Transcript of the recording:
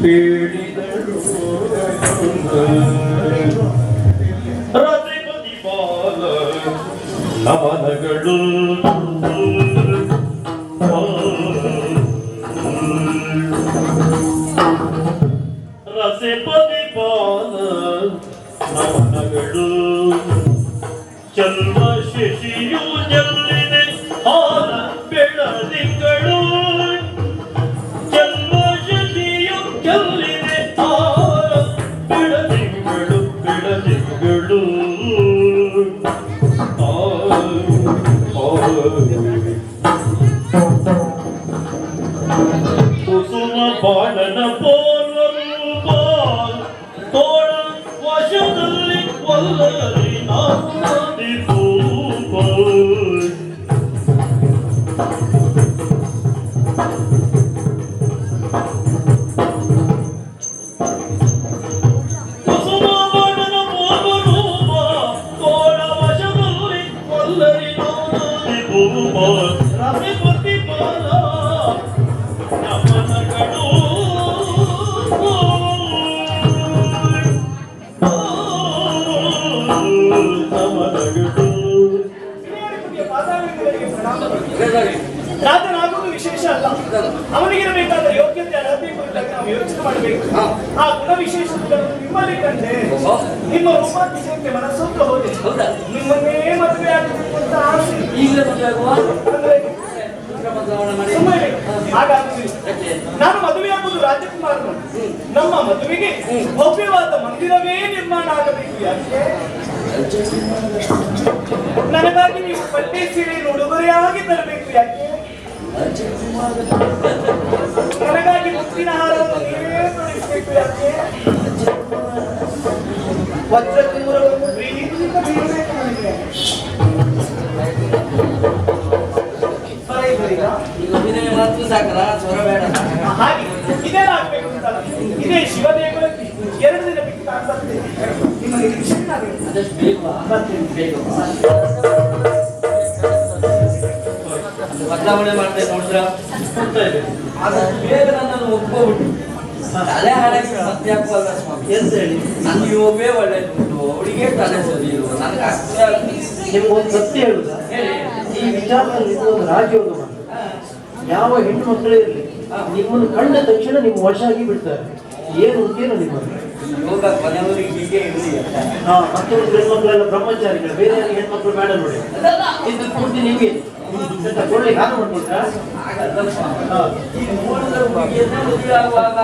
ಬೇಡಿದಳು ರತಿಪತಿ ಬಾಲ ನಮನಗಳು ರಸಪತಿ ಬಾಲ ನಮನಗಳು ಚಲ್ವ ಶಿಶಿಯು ಜಲ್ಲಿದೆ மகளும் குசும பாடன போல் தோழ வசதல்லி வல்லரி நான் ರಾಜನಾಗುವುದು ವಿಶೇಷ ಅಲ್ಲ. ಅವನಿಗಿರಬೇಕಾದ ಯೋಗ್ಯತೆ ಅರ್ಹತೆ ಕುರಿತಾಗಿ ನಾವು ಯೋಚನೆ ಮಾಡಬೇಕು. ಆ ಗುಣ ವಿಶೇಷತೆಗಳನ್ನು ನಿಮ್ಮಲ್ಲಿ ಕಂಡೆ ನಿಮ್ಮ ರೂಪಾತಿಶಯಕ್ಕೆ ಮನಸ್ಸೊತ್ತು ಹೋಗಿ? ನಿಮ್ಮನ್ನೇ ಮದುವೆ ಆಗಬೇಕು ಅಂತ ಆಸೆ. ಈಗಲೇ ಮದುವೆ ಆಗುವ? ನಾನು ಮದುವೆಯಾಗುವುದು ರಾಜಕುಮಾರನು. ನಮ್ಮ ಮದುವೆಗೆ ಭವ್ಯವಾದ ಮಂದಿರವೇ ನಿರ್ಮಾಣ ಆಗಬೇಕು ಯಾಕೆ? ನನಗಾಗಿ ನೀವು ಪಟ್ಟೆ ಸೀರೆ ನನಗಾಗಿ ಮುತ್ತಿನ ಹಾರವನ್ನು ನೀವೇ ತೊಡಿಸಬೇಕು ಯಾಕೆ? ವಜ್ರ ಕುಂಗುರವನ್ನು ಪ್ರೀತಿಯಿಂದ ಬೀಳಬೇಕು ನನಗೆ? ಈಗ ಅಭಿನಯ ಮಾತ್ರ ಸ್ವರ ಬೇಡ. ಹಾಗೆ. ಆಗ್ಬೇಕು ಅಂತಲ್ಲ ಇದೇ ಶಿವದೇವರಲ್ಲಿ ಎರಡು ದಿನ ಬಿಟ್ಟು ಕಾಣಿಸುತ್ತೆ ನಿಮಗೆ ಅದಷ್ಟು ಬರ್ತೇನೆ ಬೇಗ ಬದಲಾವಣೆ ಮಾಡ್ದೆ ನೋಡಿದ್ರ ಆದಷ್ಟು ಬೇಗ ನನ್ನನ್ನು ಒಪ್ಕೋಬಿಟ್ಟು ತಲೆ ಹಾಡಕ್ಕೆ ಸತ್ಯ ಹಾಕುವಲ್ಲ ಸ್ವಾಮಿ? ಎಂತ ಹೇಳಿ? ನನ್ನ ಯೋಗವೇ ಒಳ್ಳೇದುಂಟು ಅವಳಿಗೆ ತಲೆ ಸರಿ ಇರುವ ನನಗೆ ಅಷ್ಟೇ ನಿಮ್ಗೊಂದು ಸತ್ಯ ಹೇಳುದ? ಹೇಳಿ. ಈ ವಿಚಾರದಲ್ಲಿ ಒಂದು ರಾಜಯೋಗ ಯಾವ ಹೆಣ್ಣು ಮಕ್ಕಳೇ ಇರಲಿ ನಿಮ್ಮನ್ನು ಕಂಡ ತಕ್ಷಣ ನಿಮ್ಮ ವಶ ಆಗಿ ಬಿಡ್ತಾರೆ. ಏನು ಅಂತೇನು ನಿಮ್ಮನ್ನು ಯೋಗ ಕೊನೆಯವರಿಗೆ ಹೀಗೆ ಇರಲಿ ಅಂತ ಹಾ ಮತ್ತೊಂದು ಹೆಣ್ಮಕ್ಳೆಲ್ಲ ಬ್ರಹ್ಮಚಾರಿಗಳು ಬೇರೆ ಯಾರು ಹೆಣ್ಮಕ್ಳು ಬೇಡ ನೋಡಿ ಇದು ಪೂರ್ತಿ ನಿಮಗೆ ಕೊಳ್ಳಿ ಹಾಗೆ ಮಾಡ್ಕೊಟ್ರಾ ಹಾಗಲ್ಲ ಸ್ವಾಮಿ ಹಾ ಈ ನೋಡಿದ ಹುಡುಗಿಯನ್ನೇ ಮದುವೆ ಆಗುವಾಗ